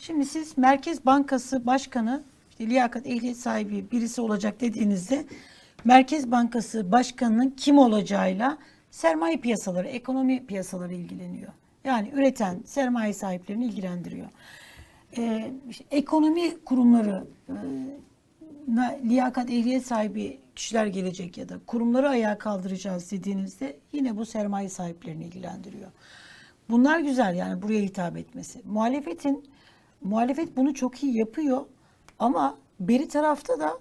Şimdi siz Merkez Bankası Başkanı, işte liyakat ehliyet sahibi birisi olacak dediğinizde Merkez Bankası Başkanı'nın kim olacağıyla sermaye piyasaları, ekonomi piyasaları ilgileniyor. Yani üreten sermaye sahiplerini ilgilendiriyor. Ee, işte ekonomi kurumları e, liyakat ehliyet sahibi kişiler gelecek ya da kurumları ayağa kaldıracağız dediğinizde yine bu sermaye sahiplerini ilgilendiriyor. Bunlar güzel yani buraya hitap etmesi. Muhalefetin muhalefet bunu çok iyi yapıyor ama beri tarafta da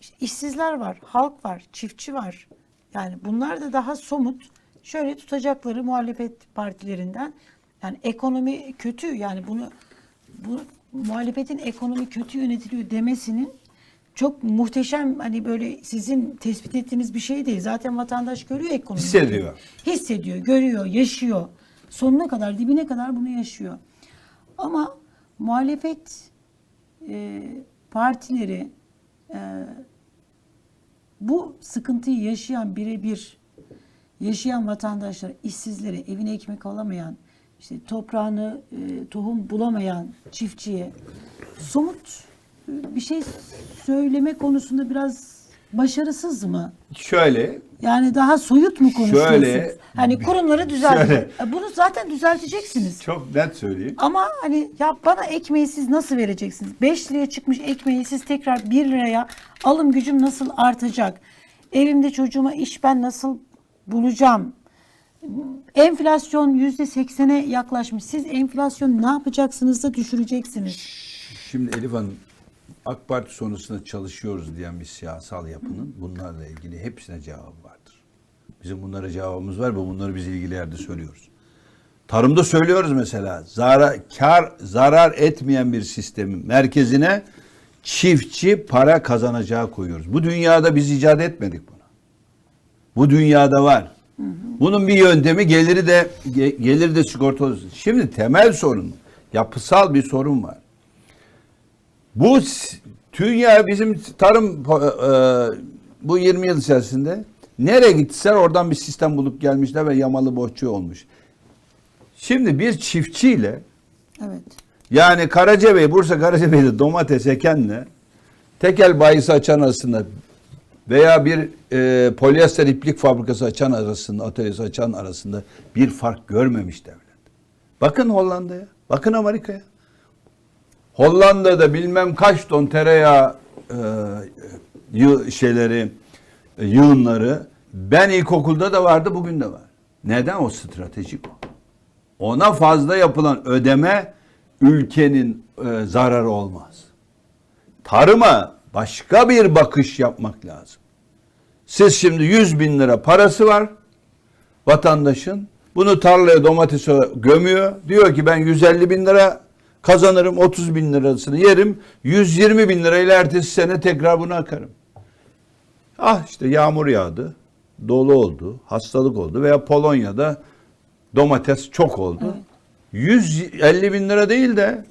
işte işsizler var, halk var, çiftçi var. Yani bunlar da daha somut. Şöyle tutacakları muhalefet partilerinden yani ekonomi kötü yani bunu bu muhalefetin ekonomi kötü yönetiliyor demesinin çok muhteşem hani böyle sizin tespit ettiğiniz bir şey değil. Zaten vatandaş görüyor ekonomiyi. Hissediyor. Hissediyor, görüyor, yaşıyor. Sonuna kadar, dibine kadar bunu yaşıyor. Ama muhalefet e, partileri e, bu sıkıntıyı yaşayan birebir yaşayan vatandaşlar, işsizlere, evine ekmek alamayan, işte toprağını, e, tohum bulamayan çiftçiye somut e, bir şey söyleme konusunda biraz başarısız mı? Şöyle Yani daha soyut mu konuşuyorsunuz? Şöyle- hani kurumları düzeltin. E, Bunu zaten düzelteceksiniz. çok net söyleyeyim. Ama hani ya bana ekmeği siz nasıl vereceksiniz? 5 liraya çıkmış ekmeği siz tekrar 1 liraya alım gücüm nasıl artacak? Evimde çocuğuma iş ben nasıl bulacağım? Enflasyon %80'e yaklaşmış. Siz enflasyon ne yapacaksınız da düşüreceksiniz? Şimdi Elif Hanım AK Parti sonrasında çalışıyoruz diyen bir siyasal yapının bunlarla ilgili hepsine cevabı vardır. Bizim bunlara cevabımız var ve bunları biz ilgili yerde söylüyoruz. Tarımda söylüyoruz mesela zarar, kar, zarar etmeyen bir sistemin merkezine çiftçi para kazanacağı koyuyoruz. Bu dünyada biz icat etmedik bunu. Bu dünyada var. Bunun bir yöntemi geliri de ge- geliri de sigortalı. Şimdi temel sorun, yapısal bir sorun var. Bu dünya bizim tarım po- e, bu 20 yıl içerisinde nereye gitseler oradan bir sistem bulup gelmişler ve yamalı bohçu olmuş. Şimdi bir çiftçiyle Evet. yani Karacabey, Bursa Karacabey'de domates ekenle tekel bayisi açan arasında veya bir e, polyester iplik fabrikası açan arasında, atölyesi açan arasında bir fark görmemiş devlet. Bakın Hollanda'ya, bakın Amerika'ya. Hollanda'da bilmem kaç ton tereyağı e, şeyleri, e, yığınları ben ilkokulda da vardı, bugün de var. Neden? O stratejik. Ona fazla yapılan ödeme ülkenin e, zararı olmaz. Tarıma başka bir bakış yapmak lazım. Siz şimdi 100 bin lira parası var vatandaşın. Bunu tarlaya domatese gömüyor. Diyor ki ben 150 bin lira kazanırım 30 bin lirasını yerim. 120 bin lirayla ertesi sene tekrar bunu akarım. Ah işte yağmur yağdı. Dolu oldu. Hastalık oldu. Veya Polonya'da domates çok oldu. 150 bin lira değil de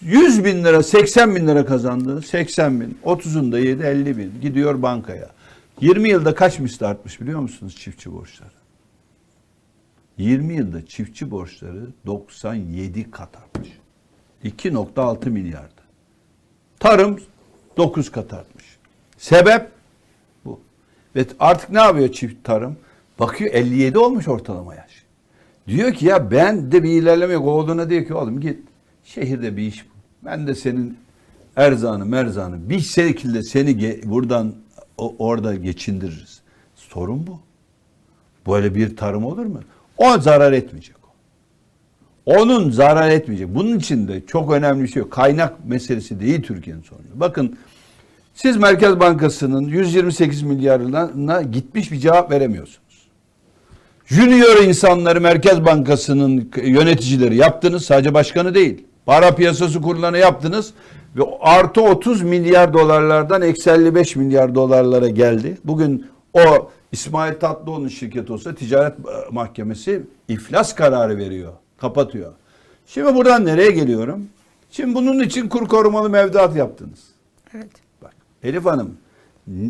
100 bin lira 80 bin lira kazandı. 80 bin. 30'unu da yedi 50 bin. Gidiyor bankaya. 20 yılda kaç misli artmış biliyor musunuz çiftçi borçları? 20 yılda çiftçi borçları 97 kat artmış. 2.6 milyardı. Tarım 9 kat artmış. Sebep bu. Ve artık ne yapıyor çift tarım? Bakıyor 57 olmuş ortalama yaş. Diyor ki ya ben de bir ilerleme yok. Oğluna diyor ki oğlum git şehirde bir iş bul. Ben de senin erzanı merzanı bir şekilde seni buradan o- orada geçindiririz. Sorun bu. Böyle bir tarım olur mu? O zarar etmeyecek. Onun zarar etmeyecek. Bunun için de çok önemli bir şey yok. Kaynak meselesi değil Türkiye'nin sorunu. Bakın siz Merkez Bankası'nın 128 milyarına gitmiş bir cevap veremiyorsunuz. Junior insanları Merkez Bankası'nın yöneticileri yaptınız. Sadece başkanı değil. Para piyasası kurullarını yaptınız. Ve artı 30 milyar dolarlardan eksi 55 milyar dolarlara geldi. Bugün o İsmail Tatlıoğlu'nun şirketi olsa ticaret mahkemesi iflas kararı veriyor. Kapatıyor. Şimdi buradan nereye geliyorum? Şimdi bunun için kur korumalı mevduat yaptınız. Evet. Bak Elif Hanım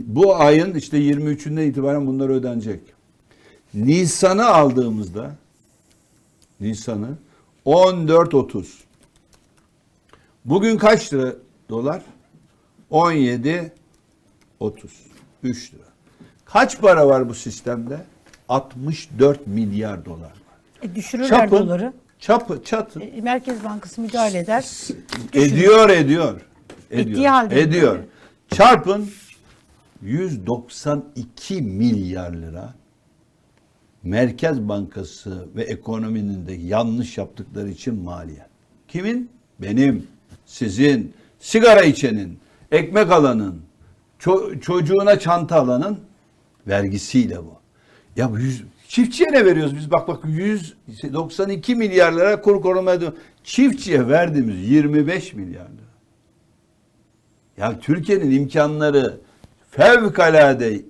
bu ayın işte 23'ünden itibaren bunlar ödenecek. Nisan'ı aldığımızda Nisan'ı 14.30 Bugün kaç lira dolar? 17 30 3 lira. Kaç para var bu sistemde? 64 milyar dolar. E, düşürürler Çapın, doları. çapı, çatı. E, Merkez Bankası müdahale eder. Ediyor, ediyor. Ediyor. Ettiği halde ediyor. böyle. Çarpın 192 milyar lira Merkez Bankası ve ekonominin de yanlış yaptıkları için maliyet. Kimin? Benim, sizin, sigara içenin, ekmek alanın, ço- çocuğuna çanta alanın vergisiyle bu. Ya bu yüz, çiftçiye ne veriyoruz biz? Bak bak 192 milyar lira kur koruma ediyor. Çiftçiye verdiğimiz 25 milyar lira. Ya Türkiye'nin imkanları fevkalade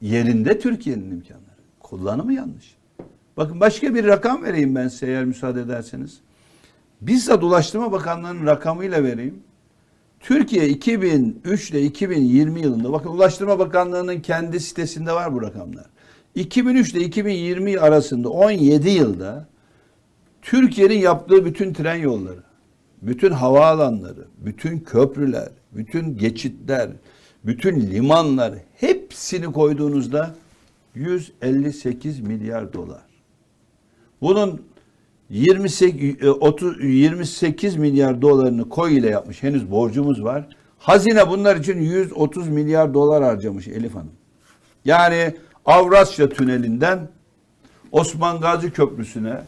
yerinde Türkiye'nin imkanları. Kullanımı yanlış. Bakın başka bir rakam vereyim ben size eğer müsaade ederseniz. Bizzat Ulaştırma Bakanlığı'nın rakamıyla vereyim. Türkiye 2003 ile 2020 yılında bakın Ulaştırma Bakanlığı'nın kendi sitesinde var bu rakamlar. 2003 ile 2020 arasında 17 yılda Türkiye'nin yaptığı bütün tren yolları, bütün havaalanları, bütün köprüler, bütün geçitler, bütün limanlar hepsini koyduğunuzda 158 milyar dolar. Bunun 28 e, 30 28 milyar dolarını koy ile yapmış. Henüz borcumuz var. Hazine bunlar için 130 milyar dolar harcamış Elif Hanım. Yani Avrasya Tüneli'nden Osman Gazi Köprüsü'ne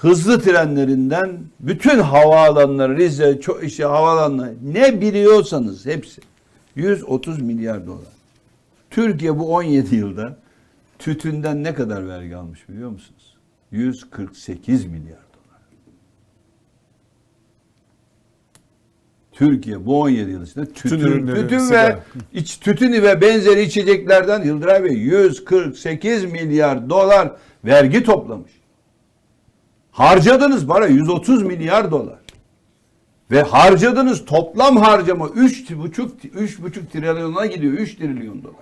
hızlı trenlerinden bütün havaalanları Rize çok işte havaalanları ne biliyorsanız hepsi 130 milyar dolar. Türkiye bu 17 yılda tütünden ne kadar vergi almış biliyor musunuz? 148 milyar Türkiye bu 17 yıl içinde tütün, Tütün tütün ve iç, tütün ve benzeri içeceklerden Yıldıray Bey 148 milyar dolar vergi toplamış. Harcadınız para 130 milyar dolar. Ve harcadığınız toplam harcama 3,5 3,5 trilyona gidiyor. 3 trilyon dolar.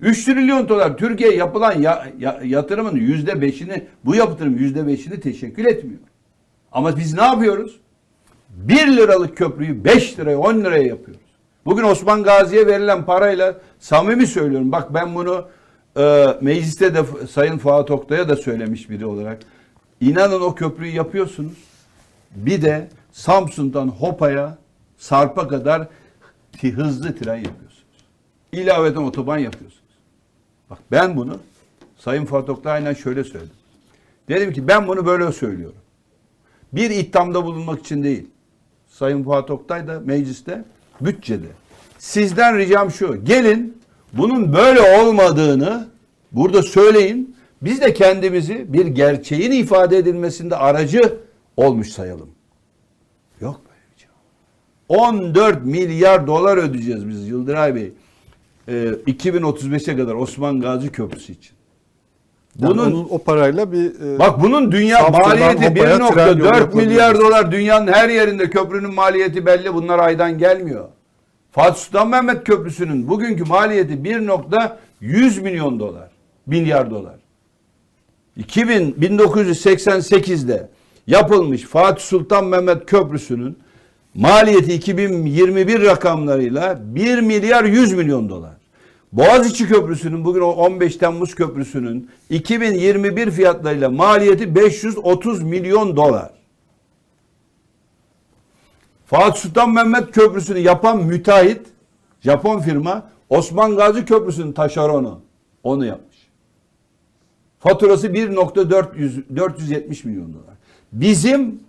3 trilyon dolar Türkiye yapılan ya, ya- yatırımın yüzde beşini bu yatırım yüzde beşini teşekkül etmiyor. Ama biz ne yapıyoruz? 1 liralık köprüyü 5 liraya 10 liraya yapıyoruz. Bugün Osman Gazi'ye verilen parayla samimi söylüyorum. Bak ben bunu e, mecliste de Sayın Fuat Oktay'a da söylemiş biri olarak. İnanın o köprüyü yapıyorsunuz. Bir de Samsun'dan Hopa'ya Sarp'a kadar hızlı tren yapıyorsunuz. İlaveten otoban yapıyorsunuz. Bak ben bunu Sayın Fuat Oktay aynen şöyle söyledim. Dedim ki ben bunu böyle söylüyorum. Bir ithamda bulunmak için değil. Sayın Fuat Oktay da mecliste bütçede. Sizden ricam şu. Gelin bunun böyle olmadığını burada söyleyin. Biz de kendimizi bir gerçeğin ifade edilmesinde aracı olmuş sayalım. Yok böyle bir şey. 14 milyar dolar ödeyeceğiz biz Yıldıray Bey. Ee, 2035'e kadar Osman Gazi Köprüsü için. Yani Bunun onun o parayla bir e, Bak bunun dünya maliyeti Hopa'ya tren yolu 1.4 yapılabilir. milyar dolar. Dünyanın her yerinde köprünün maliyeti belli. Bunlar aydan gelmiyor. Fatih Sultan Mehmet Köprüsü'nün bugünkü maliyeti 1.100 milyon dolar. Milyar dolar. 2000 1988'de yapılmış Fatih Sultan Mehmet Köprüsü'nün maliyeti 2021 rakamlarıyla 1 milyar 100 milyon dolar. Boğaziçi Köprüsü'nün bugün o 15 Temmuz Köprüsü'nün 2021 fiyatlarıyla maliyeti 530 milyon dolar. Fatih Sultan Mehmet Köprüsü'nü yapan müteahhit Japon firma Osman Gazi Köprüsü'nün taşeronu onu yapmış. Faturası 1.400 470 milyon dolar. Bizim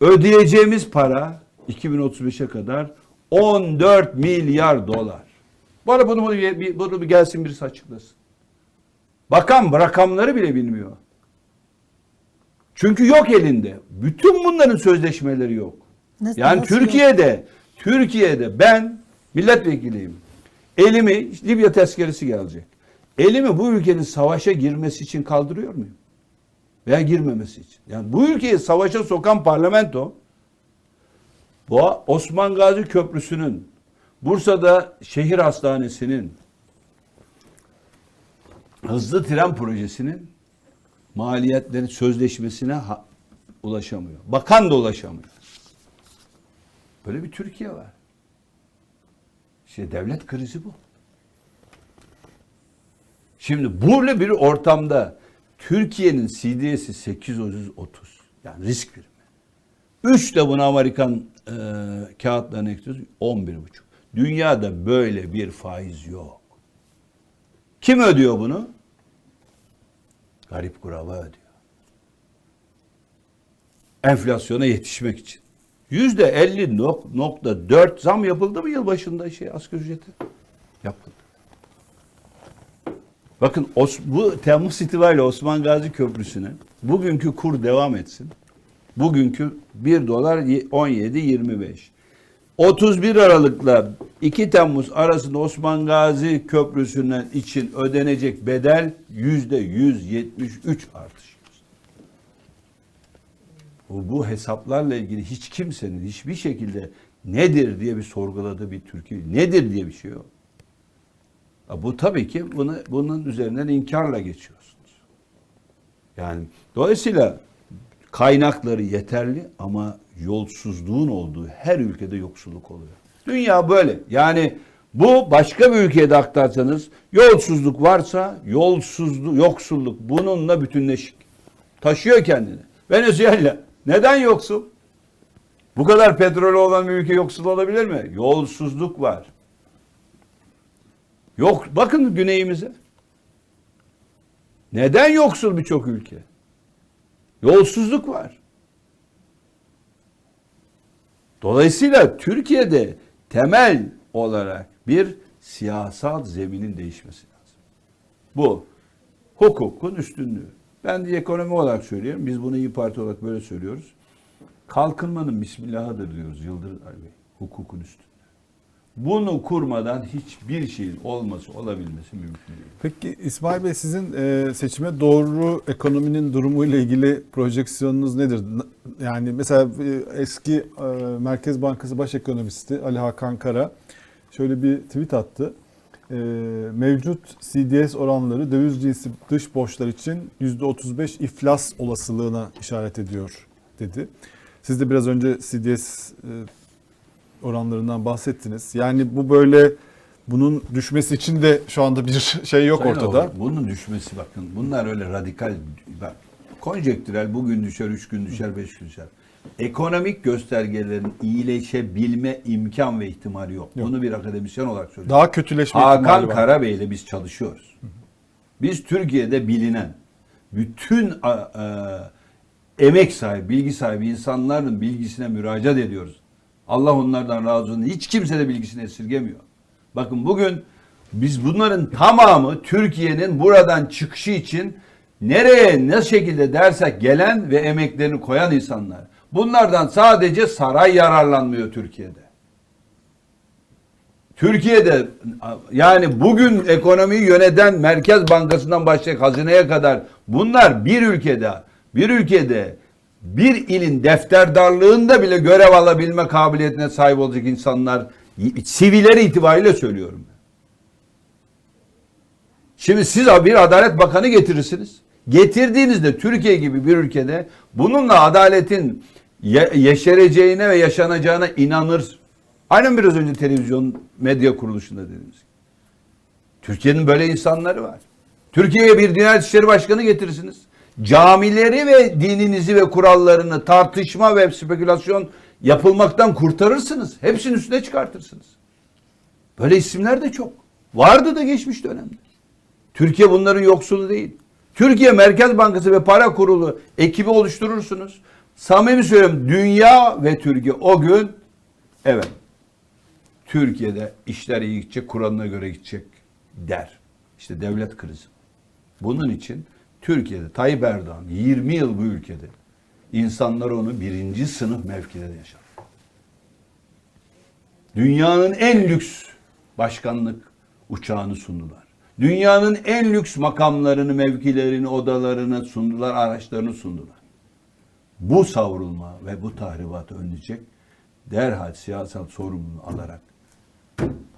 ödeyeceğimiz para 2035'e kadar 14 milyar dolar. Bana bunu, bunu, bir, bunu bir gelsin birisi açıklasın. Bakan rakamları bile bilmiyor. Çünkü yok elinde. Bütün bunların sözleşmeleri yok. Nasıl- yani nasıl yok? Türkiye'de Türkiye'de ben milletvekiliyim. Elimi Libya tezkeresi gelecek. Elimi bu ülkenin savaşa girmesi için kaldırıyor muyum? Veya girmemesi için. Yani bu ülkeyi savaşa sokan parlamento bu Osman Gazi Köprüsü'nün Bursa'da şehir hastanesinin hızlı tren projesinin maliyetleri sözleşmesine ulaşamıyor. Bakan da ulaşamıyor. Böyle bir Türkiye var. İşte devlet krizi bu. Şimdi böyle bir ortamda Türkiye'nin CDS'i 830 yani risk primi. 3 de bunu Amerikan e, kağıtlarına ekliyoruz 11,5. Dünyada böyle bir faiz yok. Kim ödüyor bunu? Garip kuraba ödüyor. Enflasyona yetişmek için. Yüzde 50.4 zam yapıldı mı yıl başında şey asgari ücreti? Yapıldı. Bakın bu Temmuz itibariyle Osman Gazi Köprüsü'ne bugünkü kur devam etsin. Bugünkü 1 dolar 17.25. 31 Aralık'la 2 Temmuz arasında Osman Gazi Köprüsü'nden için ödenecek bedel yüzde 173 artış. Bu, bu hesaplarla ilgili hiç kimsenin hiçbir şekilde nedir diye bir sorguladığı bir Türkiye nedir diye bir şey yok. Bu tabii ki bunu, bunun üzerinden inkarla geçiyorsunuz. Yani dolayısıyla kaynakları yeterli ama yolsuzluğun olduğu her ülkede yoksulluk oluyor. Dünya böyle. Yani bu başka bir ülkeye de aktarsanız yolsuzluk varsa yolsuzluk, yoksulluk bununla bütünleşik. Taşıyor kendini. Venezuela neden yoksul? Bu kadar petrolü olan bir ülke yoksul olabilir mi? Yolsuzluk var. Yok bakın güneyimize. Neden yoksul birçok ülke? Yolsuzluk var. Dolayısıyla Türkiye'de temel olarak bir siyasal zeminin değişmesi lazım. Bu hukukun üstünlüğü. Ben de ekonomi olarak söylüyorum. Biz bunu iyi Parti olarak böyle söylüyoruz. Kalkınmanın bismillahıdır diyoruz Yıldırım Bey. Hukukun üstünlüğü. Bunu kurmadan hiçbir şeyin olması, olabilmesi mümkün değil. Peki İsmail Bey sizin e, seçime doğru ekonominin durumu ile ilgili projeksiyonunuz nedir? Yani mesela e, eski e, Merkez Bankası Baş Ekonomisti Ali Hakan Kara şöyle bir tweet attı. E, mevcut CDS oranları döviz cinsi dış borçlar için %35 iflas olasılığına işaret ediyor dedi. Siz de biraz önce CDS oranlarından bahsettiniz. Yani bu böyle bunun düşmesi için de şu anda bir şey yok Sayın ortada. Oğuz, Bunun düşmesi bakın bunlar öyle radikal bak konjektürel bugün düşer, üç gün düşer, beş gün düşer. Ekonomik göstergelerin iyileşebilme imkan ve ihtimali yok. Yok. Bunu bir akademisyen olarak söylüyorum. Daha kötüleşme Hakan. Karabey ile biz çalışıyoruz. Biz Türkiye'de bilinen bütün a, a, emek sahibi, bilgi sahibi insanların bilgisine müracaat ediyoruz. Allah onlardan razı olsun. Hiç kimse de bilgisini esirgemiyor. Bakın bugün biz bunların tamamı Türkiye'nin buradan çıkışı için nereye ne şekilde dersek gelen ve emeklerini koyan insanlar. Bunlardan sadece saray yararlanmıyor Türkiye'de. Türkiye'de yani bugün ekonomiyi yöneten Merkez Bankası'ndan başlayıp hazineye kadar bunlar bir ülkede bir ülkede bir ilin defterdarlığında bile görev alabilme kabiliyetine sahip olacak insanlar sivilleri itibariyle söylüyorum. Şimdi siz bir adalet bakanı getirirsiniz. Getirdiğinizde Türkiye gibi bir ülkede bununla adaletin ye- yeşereceğine ve yaşanacağına inanır. Aynen biraz önce televizyon medya kuruluşunda gibi. Türkiye'nin böyle insanları var. Türkiye'ye bir Diyanet İşleri Başkanı getirirsiniz. Camileri ve dininizi ve kurallarını tartışma ve spekülasyon yapılmaktan kurtarırsınız. Hepsinin üstüne çıkartırsınız. Böyle isimler de çok. Vardı da geçmiş dönemde. Türkiye bunların yoksulu değil. Türkiye Merkez Bankası ve Para Kurulu ekibi oluşturursunuz. Samimi söylüyorum dünya ve Türkiye o gün evet Türkiye'de işler iyi gidecek, kuralına göre gidecek der. İşte devlet krizi. Bunun için Türkiye'de Tayyip Erdoğan 20 yıl bu ülkede insanlar onu birinci sınıf mevkide yaşar. Dünyanın en lüks başkanlık uçağını sundular. Dünyanın en lüks makamlarını, mevkilerini, odalarını sundular, araçlarını sundular. Bu savrulma ve bu tahribatı önleyecek derhal siyasal sorumluluğu alarak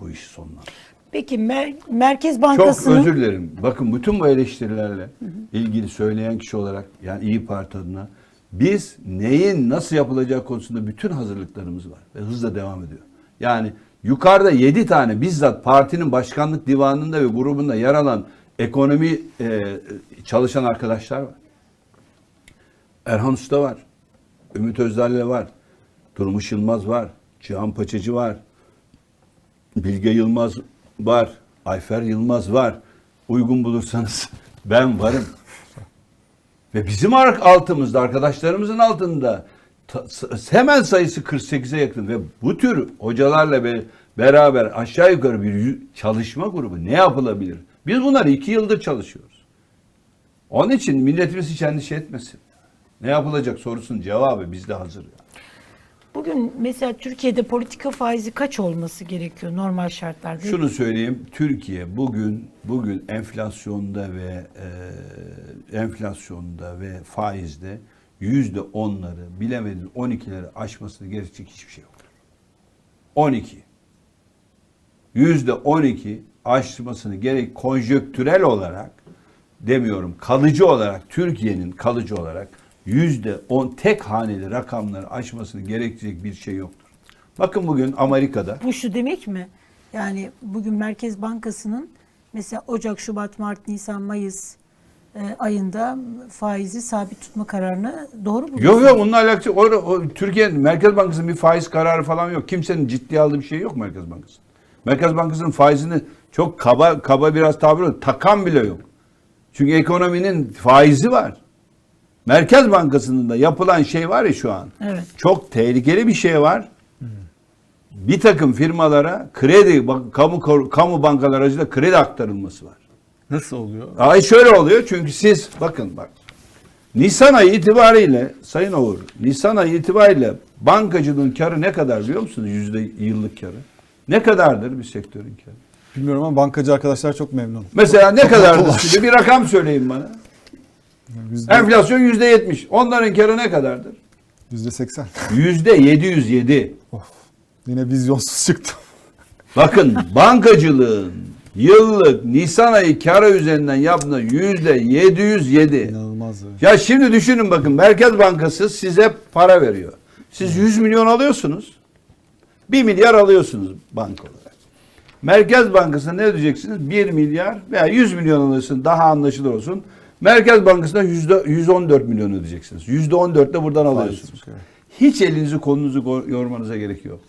bu işi sonlandırır. Peki Mer- Merkez Çok Bankası'nın özür dilerim. Bakın bütün bu eleştirilerle ilgili söyleyen kişi olarak yani İyi Parti adına Biz neyin nasıl yapılacağı konusunda bütün hazırlıklarımız var ve hızla devam ediyor. Yani yukarıda 7 tane bizzat partinin başkanlık divanında ve grubunda yer alan ekonomi e, çalışan arkadaşlar var. Erhan Usta var. Ümit Özdağ'la var. Durmuş Yılmaz var. Cihan Paçacı var. Bilge Yılmaz var. Ayfer Yılmaz var. Uygun bulursanız ben varım. Ve bizim altımızda, arkadaşlarımızın altında hemen sayısı 48'e yakın ve bu tür hocalarla be- beraber aşağı yukarı bir çalışma grubu ne yapılabilir? Biz bunları iki yıldır çalışıyoruz. Onun için milletimiz hiç endişe etmesin. Ne yapılacak sorusunun cevabı bizde hazır. yani. Bugün mesela Türkiye'de politika faizi kaç olması gerekiyor normal şartlarda? Şunu söyleyeyim, Türkiye bugün bugün enflasyonda ve e, enflasyonda ve faizde yüzde onları bilemedin 12'leri aşmasını gerekecek hiçbir şey yok. 12. Yüzde 12 aşmasını gerek konjöktürel olarak demiyorum kalıcı olarak Türkiye'nin kalıcı olarak yüzde 10 tek haneli rakamları aşmasını gerekecek bir şey yoktur. Bakın bugün Amerika'da Bu şu demek mi? Yani bugün Merkez Bankası'nın mesela Ocak, Şubat, Mart, Nisan, Mayıs ayında faizi sabit tutma kararını doğru mu? Yok yok onunla alakası o, o, Türkiye Merkez Bankası'nın bir faiz kararı falan yok. Kimsenin ciddiye aldığı bir şey yok Merkez Bankası. Merkez Bankası'nın faizini çok kaba kaba biraz tabir olur. Takan bile yok. Çünkü ekonominin faizi var. Merkez Bankası'nın da yapılan şey var ya şu an. Evet. Çok tehlikeli bir şey var. Bir takım firmalara kredi kamu kamu bankalar aracılığıyla kredi aktarılması var. Nasıl oluyor? Ay şöyle oluyor çünkü siz bakın bak. Nisan ayı itibariyle Sayın Oğur, Nisan ayı itibariyle bankacılığın karı ne kadar biliyor musunuz? Yüzde yıllık karı. Ne kadardır bir sektörün karı? Bilmiyorum ama bankacı arkadaşlar çok memnun. Mesela ne kadardır? Şimdi bir rakam söyleyin bana. Yüzde, Enflasyon yüzde yetmiş. Onların karı ne kadardır? yüzde seksen. Yüzde yedi yüz yedi. Of. Yine vizyonsuz çıktım. Bakın bankacılığın yıllık Nisan ayı karı üzerinden yaptığı yüzde yedi yüz yedi. İnanılmaz. evet. Ya şimdi düşünün bakın Merkez Bankası size para veriyor. Siz 100 milyon alıyorsunuz. 1 milyar alıyorsunuz banka olarak. Merkez Bankası'na ne ödeyeceksiniz? 1 milyar veya 100 milyon alıyorsun daha anlaşılır olsun. Merkez Bankası'na yüzde 114 milyon ödeyeceksiniz. Yüzde 14 de buradan alıyorsunuz. Hiç elinizi kolunuzu yormanıza gerek yok.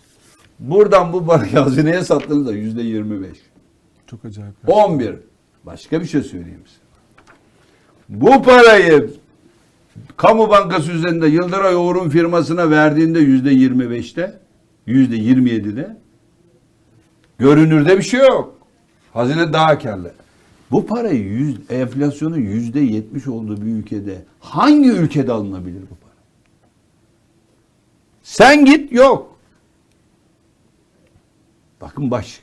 Buradan bu parayı hazineye sattığınızda yüzde 25. Çok acayip. 11. Başka bir şey söyleyeyim size. Bu parayı kamu bankası üzerinde Yıldıray Oğur'un firmasına verdiğinde yüzde 25'te, yüzde 27'de görünürde bir şey yok. Hazine daha karlı. Bu parayı yüz, enflasyonun yüzde 70 olduğu bir ülkede hangi ülkede alınabilir bu para? Sen git yok. Bakın baş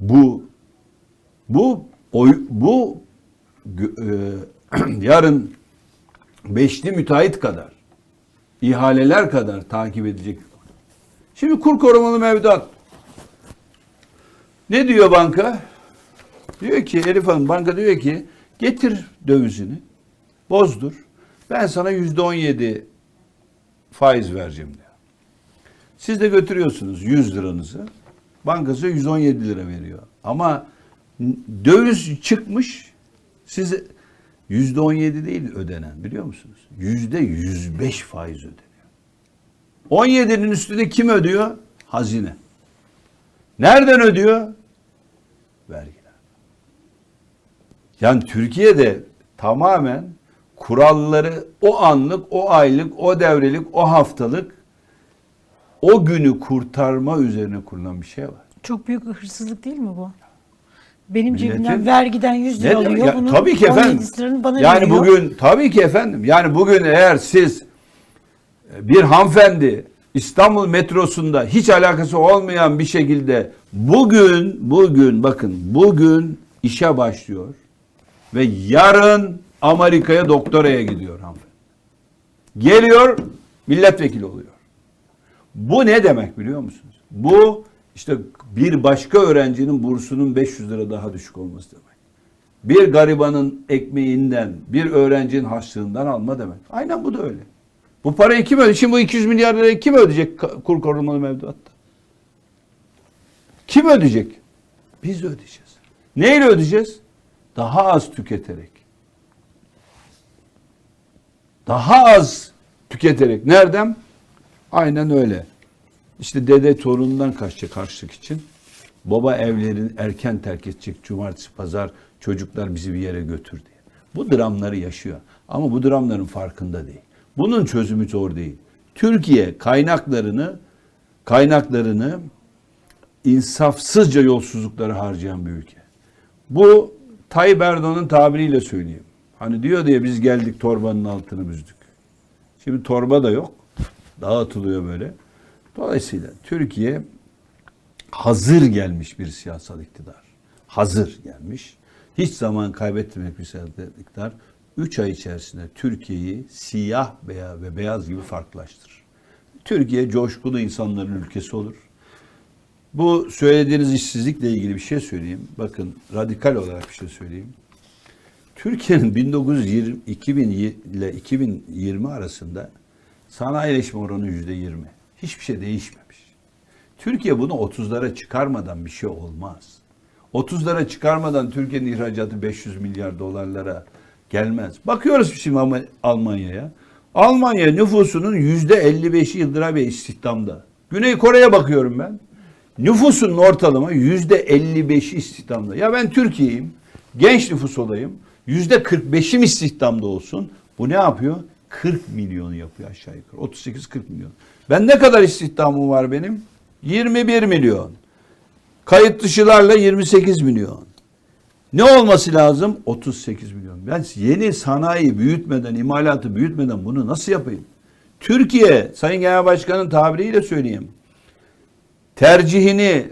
bu bu oy, bu e, yarın beşli müteahhit kadar ihaleler kadar takip edecek. Şimdi kur korumalı mevduat. Ne diyor banka? Diyor ki Elif Hanım banka diyor ki getir dövizini bozdur. Ben sana yüzde on yedi faiz vereceğim diyor. Siz de götürüyorsunuz 100 liranızı. Bankası 117 lira veriyor. Ama döviz çıkmış size yüzde 17 değil ödenen biliyor musunuz? Yüzde 105 faiz ödeniyor. 17'nin üstünde kim ödüyor? Hazine. Nereden ödüyor? Vergiler. Yani Türkiye'de tamamen kuralları o anlık, o aylık, o devrelik, o haftalık o günü kurtarma üzerine kurulan bir şey var. Çok büyük hırsızlık değil mi bu? Benim Milletin- cebimden vergiden 100 Ne lira demek alıyor. ya? Bunun Tabii ki efendim. 17 liranı bana yani veriyor. bugün tabii ki efendim. Yani bugün eğer siz bir hanımefendi İstanbul metrosunda hiç alakası olmayan bir şekilde bugün bugün bakın bugün işe başlıyor ve yarın Amerika'ya doktoraya gidiyor hanımefendi. Geliyor milletvekili oluyor. Bu ne demek biliyor musunuz? Bu işte bir başka öğrencinin bursunun 500 lira daha düşük olması demek. Bir garibanın ekmeğinden, bir öğrencinin harçlığından alma demek. Aynen bu da öyle. Bu parayı kim ödeyecek? Şimdi bu 200 milyar lirayı kim ödeyecek kur korumalı mevduatta? Kim ödeyecek? Biz ödeyeceğiz. Neyle ödeyeceğiz? Daha az tüketerek. Daha az tüketerek. Nereden? Aynen öyle. İşte dede torunundan kaçacak harçlık için. Baba evlerin erken terk edecek. Cumartesi, pazar çocuklar bizi bir yere götür diye. Bu dramları yaşıyor. Ama bu dramların farkında değil. Bunun çözümü zor değil. Türkiye kaynaklarını kaynaklarını insafsızca yolsuzluklara harcayan bir ülke. Bu Tayyip Erdoğan'ın tabiriyle söyleyeyim. Hani diyor diye biz geldik torbanın altını büzdük. Şimdi torba da yok. Dağıtılıyor böyle. Dolayısıyla Türkiye hazır gelmiş bir siyasal iktidar. Hazır gelmiş. Hiç zaman kaybetmemek bir siyasal iktidar. Üç ay içerisinde Türkiye'yi siyah veya ve beyaz gibi farklılaştırır. Türkiye coşkulu insanların ülkesi olur. Bu söylediğiniz işsizlikle ilgili bir şey söyleyeyim. Bakın radikal olarak bir şey söyleyeyim. Türkiye'nin 1920 2000 ile 2020 arasında sanayileşme oranı yüzde 20. Hiçbir şey değişmemiş. Türkiye bunu 30'lara çıkarmadan bir şey olmaz. 30'lara çıkarmadan Türkiye'nin ihracatı 500 milyar dolarlara gelmez. Bakıyoruz şimdi Alm- Almanya'ya. Almanya nüfusunun yüzde 55'i Yıldıray Bey istihdamda. Güney Kore'ye bakıyorum ben. Nüfusun ortalama yüzde 55'i istihdamda. Ya ben Türkiye'yim, genç nüfus olayım. Yüzde 45'im istihdamda olsun. Bu ne yapıyor? 40 milyonu yapıyor aşağı yukarı. 38-40 milyon. Ben ne kadar istihdamım var benim? 21 milyon. Kayıt dışılarla 28 milyon. Ne olması lazım? 38 milyon. Ben yeni sanayi büyütmeden, imalatı büyütmeden bunu nasıl yapayım? Türkiye, Sayın Genel Başkan'ın tabiriyle söyleyeyim. Tercihini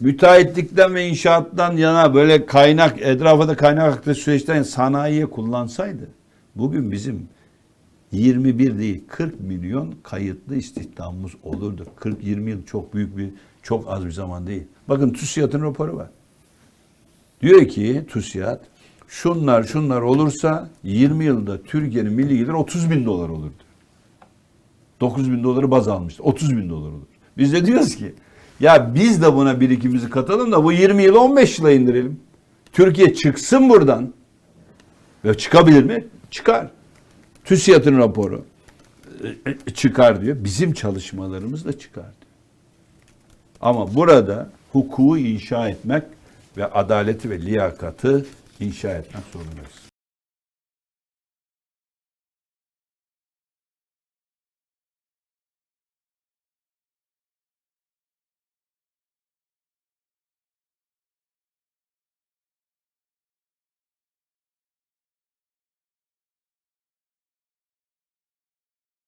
müteahhitlikten ve inşaattan yana böyle kaynak, etrafa da kaynak aktığı süreçten sanayiye kullansaydı bugün bizim 21 değil 40 milyon kayıtlı istihdamımız olurdu. 40-20 yıl çok büyük bir, çok az bir zaman değil. Bakın TÜSİAD'ın raporu var. Diyor ki TÜSİAD şunlar şunlar olursa 20 yılda Türkiye'nin milli geliri 30 bin dolar olurdu. 9 bin doları baz almıştı. 30 bin dolar olur. Biz de diyoruz ki ya biz de buna birikimimizi katalım da bu 20 yılı 15 yıla indirelim. Türkiye çıksın buradan. Ve çıkabilir mi? Çıkar. TÜSİAD'ın raporu e, çıkar diyor. Bizim çalışmalarımız da çıkar diyor. Ama burada hukuku inşa etmek ve adaleti ve liyakatı inşa etmek zorundayız.